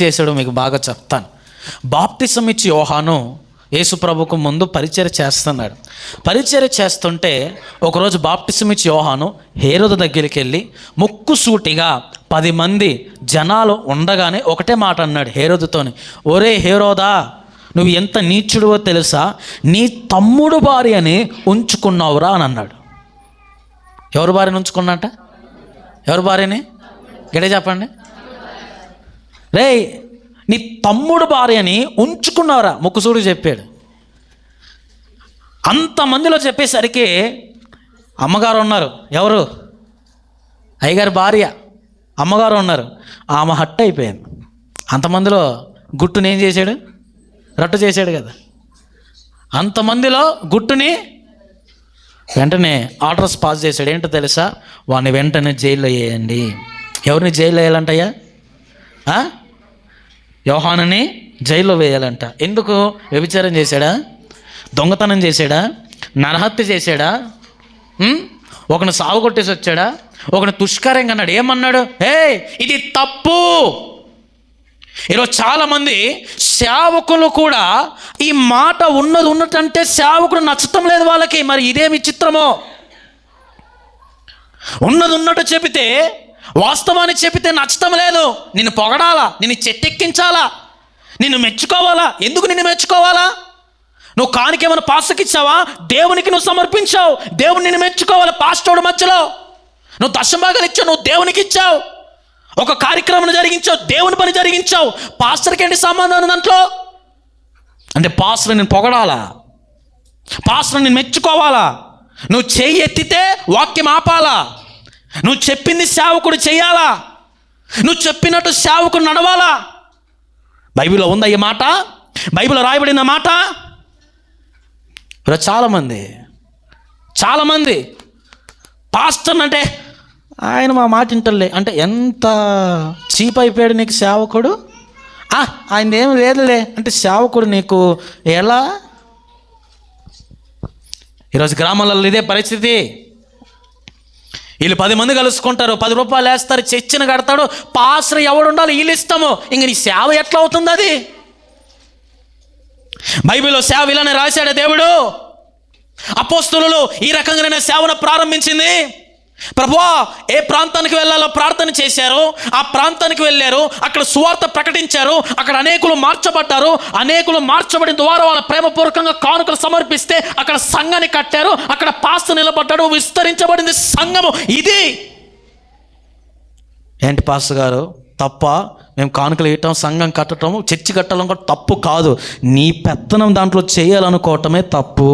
చేశాడో మీకు బాగా చెప్తాను. బాప్తిసం ఇచ్చి యోహాను యేసుప్రభుకు ముందు పరిచయ చేస్తున్నాడు. పరిచయ చేస్తుంటే ఒకరోజు బాప్టిసం ఇచ్చి యోహాను హేరోద దగ్గరికి వెళ్ళి ముక్కు సూటిగా పది మంది జనాలు ఉండగానే ఒకటే మాట అన్నాడు హేరోదుతోని ఒరే హేరోదా నువ్వు ఎంత నీచుడువో తెలుసా? నీ తమ్ముడు భార్యని ఉంచుకున్నావురా అని అన్నాడు. ఎవరు భార్యను ఉంచుకున్నట ఎవరు భార్యని? గడే చెప్పండి. రే నీ తమ్ముడు భార్యని ఉంచుకున్నారా ముక్కుసూడు చెప్పాడు. అంతమందిలో చెప్పేసరికి అమ్మగారు ఉన్నారు. ఎవరు? అయ్యగారి భార్య. అమ్మగారు ఉన్నారు. ఆమె హట్ అయిపోయింది. అంతమందిలో గుట్టుని ఏం చేశాడు? రట్టు చేశాడు కదా. అంతమందిలో గుట్టుని వెంటనే ఆర్డర్స్ పాస్ చేశాడు. ఏంటో తెలుసా? వాడిని వెంటనే జైల్లో వేయండి. ఎవరిని జైల్లో వేయాలంటయ్యా? యోహానని జైల్లో వేయాలంట. ఎందుకు? వ్యభిచారం చేశాడా? దొంగతనం చేశాడా? నరహత్య చేశాడా? ఒకని సాగు కొట్టేసి వచ్చాడా? ఒకని తుష్కారం అన్నాడు ఏమన్నాడు? ఏ ఇది తప్పు. ఈరోజు చాలామంది సేవకులు కూడా ఈ మాట ఉన్నది ఉన్నట్టంటే సేవకుడు నచ్చటం లేదు వాళ్ళకి. మరి ఇదేమి చిత్రమో? ఉన్నది ఉన్నట్టు చెబితే వాస్తవాన్ని చెబితే నచ్చటం లేదు. నిన్ను పొగడాలా? నిన్ను చెట్టెక్కించాలా? నిన్ను మెచ్చుకోవాలా? ఎందుకు నిన్ను మెచ్చుకోవాలా? నువ్వు కానికేమైనా పాస్టర్కిచ్చావా దేవునికి నువ్వు సమర్పించావు. దేవుని నిన్ను మెచ్చుకోవాలి పాస్టోడు మధ్యలో. నువ్వు దశభాగాలు ఇచ్చావు నువ్వు దేవునికి ఇచ్చావు. ఒక కార్యక్రమం జరిగించావు దేవుని పని జరిగించావు. పాస్టర్కి ఏంటి సంబంధం దాంట్లో? అంటే పాస్టర్ నేను పొగడాలా? పాస్టర్ నేను మెచ్చుకోవాలా? నువ్వు చెయ్యి ఎత్తితే వాక్యం ఆపాలా? నువ్వు చెప్పింది సేవకుడు చేయాలా? నువ్వు చెప్పినట్టు సేవకుడు నడవాలా? బైబిల్లో ఉందా ఈ మాట? బైబిల్లో రాయబడిన మాట? ఈరోజు చాలామంది చాలామంది పాస్టర్ అంటే ఆయన మా మాట వింటలే. అంటే ఎంత చీప్ అయిపోయాడు నీకు సేవకుడు? ఆ, ఆయన ఏం లేదులే. అంటే సేవకుడు నీకు ఎలా? ఈరోజు గ్రామాలలో ఇదే పరిస్థితి. వీళ్ళు పది మంది కలుసుకుంటారు పది రూపాయలు వేస్తారు చర్చిన కడతాడు పాస్టర్ ఎవడు ఉండాలి? వీళ్ళు ఇస్తాము ఇంక నీ సేవ ఎట్లా అవుతుంది అది? బైబిల్లో సేవ ఇలానే రాశాడు దేవుడు. అపోస్తులు ఈ రకంగానే సేవను ప్రారంభించింది. ప్రభువా ఏ ప్రాంతానికి వెళ్ళాలో ప్రార్థన చేశారు ఆ ప్రాంతానికి వెళ్ళారు అక్కడ సువార్త ప్రకటించారు అక్కడ అనేకులు మార్చబడ్డారు అనేకులు మార్చబడిన ద్వారా వాళ్ళ ప్రేమపూర్వకంగా కానుకలు సమర్పిస్తే అక్కడ సంఘాన్ని కట్టారు అక్కడ పాస్త నిలబడ్డాడు విస్తరించబడింది సంఘము. ఇది ఏంటి పాస్టర్ గారు? తప్ప మేము కానుకలు వేయటం సంఘం కట్టడం చర్చి కట్టడం కూడా తప్పు కాదు. నీ పెత్తనం దాంట్లో చేయాలనుకోవటమే తప్పు.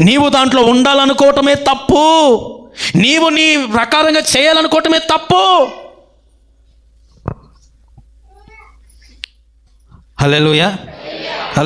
నీవు దాంట్లో ఉండాలనుకోవటమే తప్పు. నీవు నీ ప్రకారంగా చేయాలనుకోవటమే తప్పు. హలో